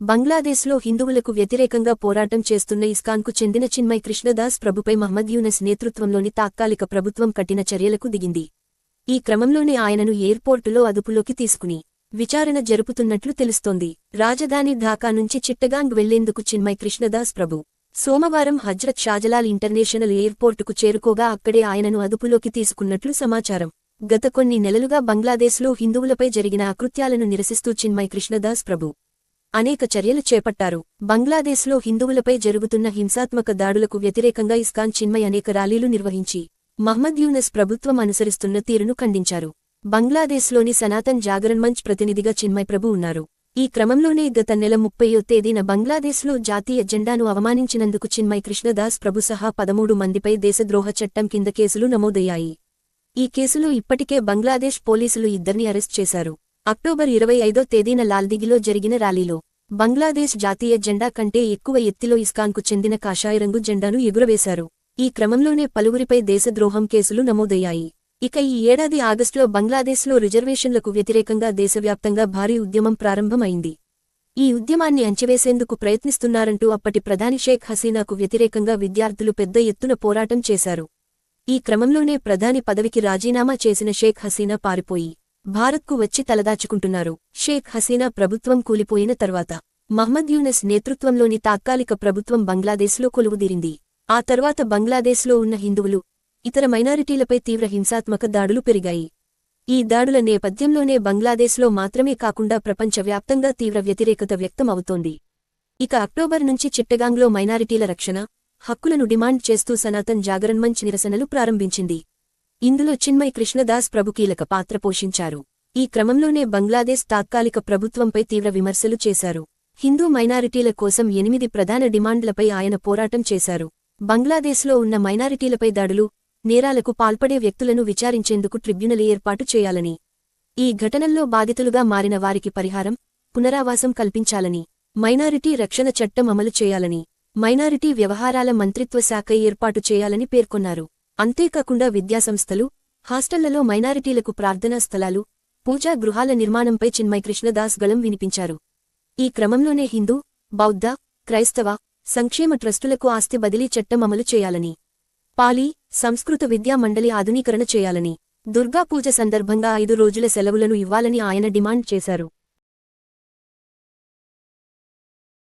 బంగ్లాదేశ్లో హిందువులకు వ్యతిరేకంగా పోరాటం చేస్తున్న ఇస్కాన్కు చెందిన చిన్మయ్ కృష్ణదాస్ ప్రభుపై మహ్మద్ యూనస్ నేతృత్వంలోని తాత్కాలిక ప్రభుత్వం కఠిన చర్యలకు దిగింది. ఈ క్రమంలోనే ఆయనను ఎయిర్పోర్టులో అదుపులోకి తీసుకుని విచారణ జరుపుతున్నట్లు తెలుస్తోంది. రాజధాని ఢాకా నుంచి చిట్టగాంగ్ వెళ్ళేందుకు చిన్మయ్ కృష్ణదాస్ ప్రభు సోమవారం హజ్రత్ షాజలాల్ ఇంటర్నేషనల్ ఎయిర్పోర్టుకు చేరుకోగా అక్కడే ఆయనను అదుపులోకి తీసుకున్నట్లు సమాచారం. గత కొన్ని నెలలుగా బంగ్లాదేశ్లో హిందువులపై జరిగిన అకృత్యాలను నిరసిస్తూ చిన్మయ్ కృష్ణదాస్ ప్రభు అనేక చర్యలు చేపట్టారు. బంగ్లాదేశ్లో హిందువులపై జరుగుతున్న హింసాత్మక దాడులకు వ్యతిరేకంగా ఇస్కాన్ చిన్మయ్ అనేక ర్యాలీలు నిర్వహించి మహ్మద్ యూనస్ ప్రభుత్వం అనుసరిస్తున్న తీరును ఖండించారు. బంగ్లాదేశ్లోని సనాతన్ జాగరణ్ మంచ్ ప్రతినిధిగా చిన్మయ్ ప్రభు ఉన్నారు. ఈ క్రమంలోనే గత నెల ముప్పయో తేదీన బంగ్లాదేశ్లో జాతీయ జెండాను అవమానించినందుకు చిన్మయ్ కృష్ణదాస్ ప్రభు సహా పదమూడు మందిపై దేశద్రోహ చట్టం కింద కేసులు నమోదయ్యాయి. ఈ కేసులో ఇప్పటికే బంగ్లాదేశ్ పోలీసులు ఇద్దరిని అరెస్ట్ చేశారు. అక్టోబర్ ఇరవై ఐదో తేదీన లాల్దిగిలో జరిగిన ర్యాలీలో బంగ్లాదేశ్ జాతీయ జెండా కంటే ఎక్కువ ఎత్తిలో ఇస్కాన్కు చెందిన కాషాయరంగు జెండాను ఎగురవేశారు. ఈ క్రమంలోనే పలువురిపై దేశద్రోహం కేసులు నమోదయ్యాయి. ఇక ఈ ఏడాది ఆగస్టులో బంగ్లాదేశ్లో రిజర్వేషన్లకు వ్యతిరేకంగా దేశవ్యాప్తంగా భారీ ఉద్యమం ప్రారంభమైంది. ఈ ఉద్యమాన్ని అంచివేసేందుకు ప్రయత్నిస్తున్నారంటూ అప్పటి ప్రధాని షేక్ హసీనాకు వ్యతిరేకంగా విద్యార్థులు పెద్ద ఎత్తున పోరాటం చేశారు. ఈ క్రమంలోనే ప్రధాని పదవికి రాజీనామా చేసిన షేక్ హసీనా పారిపోయి భారత్కు వచ్చి తలదాచుకుంటున్నారు. షేక్ హసీనా ప్రభుత్వం కూలిపోయిన తర్వాత మహ్మద్ యూనస్ నేతృత్వంలోని తాత్కాలిక ప్రభుత్వం బంగ్లాదేశ్లో కొలువుదీరింది. ఆ తర్వాత బంగ్లాదేశ్లో ఉన్న హిందువులు ఇతర మైనారిటీలపై తీవ్ర హింసాత్మక దాడులు పెరిగాయి. ఈ దాడుల నేపథ్యంలోనే బంగ్లాదేశ్లో మాత్రమే కాకుండా ప్రపంచవ్యాప్తంగా తీవ్ర వ్యతిరేకత వ్యక్తం అవుతోంది ఇక అక్టోబర్ నుంచి చిట్టగాంగ్లో మైనారిటీల రక్షణ హక్కులను డిమాండ్ చేస్తూ సనాతన్ జాగరణ్ మంచ్ నిరసనలు ప్రారంభించింది. ఇందులో చిన్మయ్ కృష్ణదాస్ ప్రభు కీలక పాత్ర పోషించారు. ఈ క్రమంలోనే బంగ్లాదేశ్ తాత్కాలిక ప్రభుత్వంపై తీవ్ర విమర్శలు చేశారు. హిందూ మైనారిటీల కోసం ఎనిమిది ప్రధాన డిమాండ్లపై ఆయన పోరాటం చేశారు. బంగ్లాదేశ్లో ఉన్న మైనారిటీలపై దాడులు నేరాలకు పాల్పడే వ్యక్తులను విచారించేందుకు ట్రిబ్యునల్ ఏర్పాటు చేయాలని ఈ ఘటనల్లో బాధితులుగా మారిన వారికి పరిహారం పునరావాసం కల్పించాలని మైనారిటీ రక్షణ చట్టం అమలు చేయాలని మైనారిటీ వ్యవహారాల మంత్రిత్వ శాఖ ఏర్పాటు చేయాలని పేర్కొన్నారు. అంతేకాకుండా విద్యాసంస్థలు హాస్టళ్ళలో మైనారిటీలకు ప్రార్థనా స్థలాలు పూజా గృహాల నిర్మాణంపై చిన్మయ్ కృష్ణదాస్ గళం వినిపించారు. ఈ క్రమంలోనే హిందూ బౌద్ధ క్రైస్తవ సంక్షేమ ట్రస్టులకు ఆస్తి బదిలీ చట్టం అమలు చేయాలని పాలీ సంస్కృత విద్యా మండలి ఆధునీకరణ చేయాలని దుర్గాపూజ సందర్భంగా ఐదు రోజుల సెలవులను ఇవ్వాలని ఆయన డిమాండ్ చేశారు.